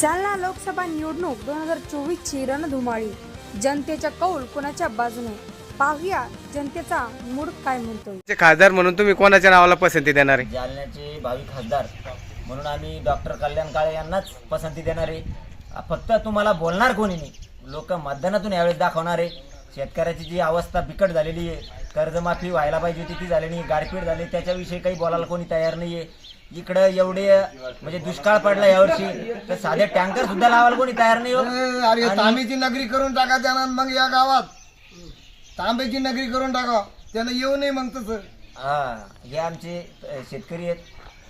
जालना लोकसभा निवडणूक दोन हजार चोवीसची रणधुमाळी. जनतेचा कौल कोणाच्या बाजूने? पाहूया जनतेचा मूड काय म्हणतोय. चे खासदार म्हणून तुम्ही कोणाच्या नावाला पसंती देणार आहे? जालन्याचे भावी खासदार म्हणून आम्ही डॉक्टर कल्याण काळे यांनाच पसंती देणार आहे. फक्त तुम्हाला बोलणार कोणी नाही. लोक मतदानातून यावेळेस दाखवणार आहे. शेतकऱ्याची जी अवस्था बिकट झालेली आहे कर्जमाफी व्हायला पाहिजे होती ती झाली नाही गारपीट झाली. त्याच्याविषयी काही बोलायला कोणी तयार नाही आहे इकडं एवढे म्हणजे दुष्काळ पडला यावर्षी तर साधे टँकर सुद्धा लावायला कोणी तयार नाही हो. अरे तांबेची नगरी करून टाका त्यांना मग या गावात. तांबेची नगरी करून टाका. त्यानं येऊ नये मग तसं. हा हे आमचे अ, शेतकरी आहेत.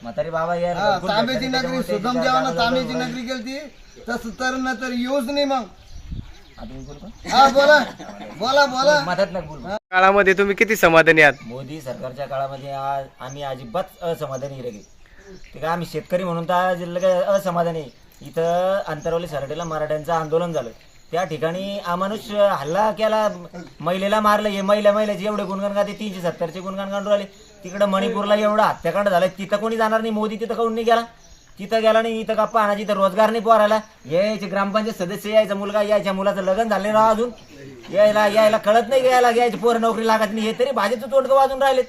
म्हातारे बाबा या हा भरपूर तांबेची भेटतात, नगरी त्याच्यामुळे सुगम ते नगरी केली तसं तर न तर येऊच नाही मग? हा बोला. बोला बोला. मधात नका बोलू. काळामध्ये तुम्ही किती समाधानी आहात? मोदी सरकारच्या काळामध्ये आज आम्ही अजिबात असमाधानी राहिले ते काय आम्ही शेतकरी म्हणून तर आज लगे असमाधानी. इथं अंतरवली सरडेला मराठ्यांचं आंदोलन झालं. त्या ठिकाणी अमानुष हल्ला केला महिलेला मारलं हे महिला महिलेचे एवढे गुणगान गाते तीनशे सत्तरचे गुणगान गाऊन राहिले. तिकडं मणिपूरला एवढा हत्याकांड झालं तिथं कोणी जाणार नाही मोदी तिथं काऊन नाही गेला? तिथं गेला नाही इथं का पाहण्याची तिथं रोजगार नाही पोरायला यायचे ग्रामपंचायत सदस्य यायचा मुलगा यायच्या मुलाचं लग्न झाले राव अजून. यायला यायला कळत नाही यायला यायची पोरं नोकरी लागत नाही हे तरी भाजीचं तोडकं वाजून राहिलेत.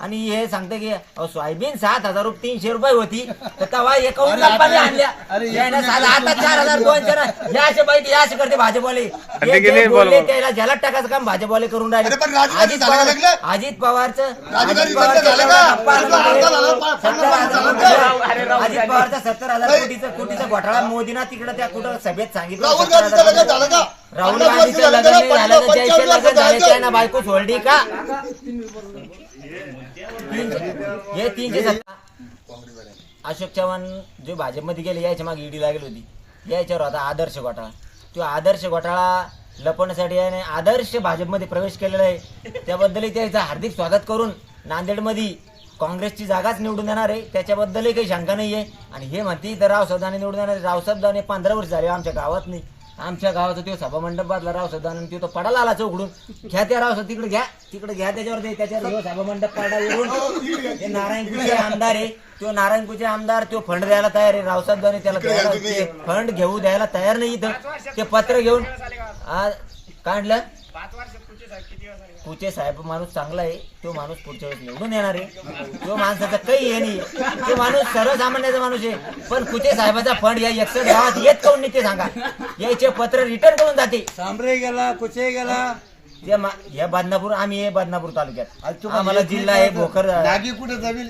आणि हे सांगते की अहो, सोयाबीन सात हजार रुपये तीनशे रुपये होती. तर तेव्हा एकावन्न लाखाने आणल्या. अरे, यायनं साला आता चार हजार दोन चार या असे बाई या असे करते भाजपवाले. ते हे गेले जे बोल बोलले बोल. त्याला ज्याला टाकायचं काम भाजपवाले करून राहिले. अरे, पण राजकारण अजित झालं का पवार लागलं? अजित पवारचं राजकारण अजित झालं का? झाला, पा- सत्तर पन्नास हजार झालं रुपये. अजित पवारचा सत्तर हजार कोटीचा कोटीचा घोटाळा मोदीना तिकडे त्या कुठं सभेत सांगितलं राहुल गांधीचं लग्न झालं का? राहुल पन्नास वर्ष गांधीचं झालं का? झालं तर पंचेचाळीस जयचे वर्ष लग्न झाले झालं त्यांना बायको सोडली का? हे तीनशे सत्ता. अशोक चव्हाण जे भाजपमध्ये गेले यायच्या मागे ईडी लागली होती. याच्यावर आता आदर्श घोटाळा. तो आदर्श घोटाळा लपवण्यासाठी याने आदर्श भाजपमध्ये प्रवेश केलेला आहे. त्याबद्दलही त्याचं हार्दिक स्वागत करून नांदेडमध्ये काँग्रेसची जागाच निवडून देणार आहे. त्याच्याबद्दलही काही शंका नाही आहे आणि हे म्हणते तर रावसाहेब दानवे निवडून देणार रावसाहेब दाने पंधरा वर्ष झाले आमच्या गावात नाही. आमच्या गावाचा तो सभामंडप बांधला रावसाहेब दानवे तो तो पडाला आला चौकडून. घ्या त्या रावसाहेब तिकडे घ्या. तिकडे घ्या त्याच्यावर दे त्याच्यावर ह्यो सभामंडप पडला येऊन. हे नारायण कुचे आमदार आहे. तो नारायण कुचे आमदार तो फंड द्यायला तयार आहे. रावसाहेब त्याला द्यायला ते फंड घेऊ द्यायला तयार नाही इथं. ते पत्र घेऊन काढलं. कुचे साहेब माणूस चांगला आहे तो माणूस पुढच्या वेळेस निवडून येणार आहे. तो माणसाचा काही हे नाही तो माणूस सर्वसामान्याचा माणूस आहे. पण कुचे साहेबाचा फंड या एकसठ गावात येत काऊन नाही ते सांगा. याचे पत्र रिटर्न करून जाते. सांबरे गेला कुचे गेला? ते मा- या बदनापूर आम्ही आहे बदनापूर तालुक्यात. आम्हाला जिल्हा आहे भोकर नागी कुठे जावी?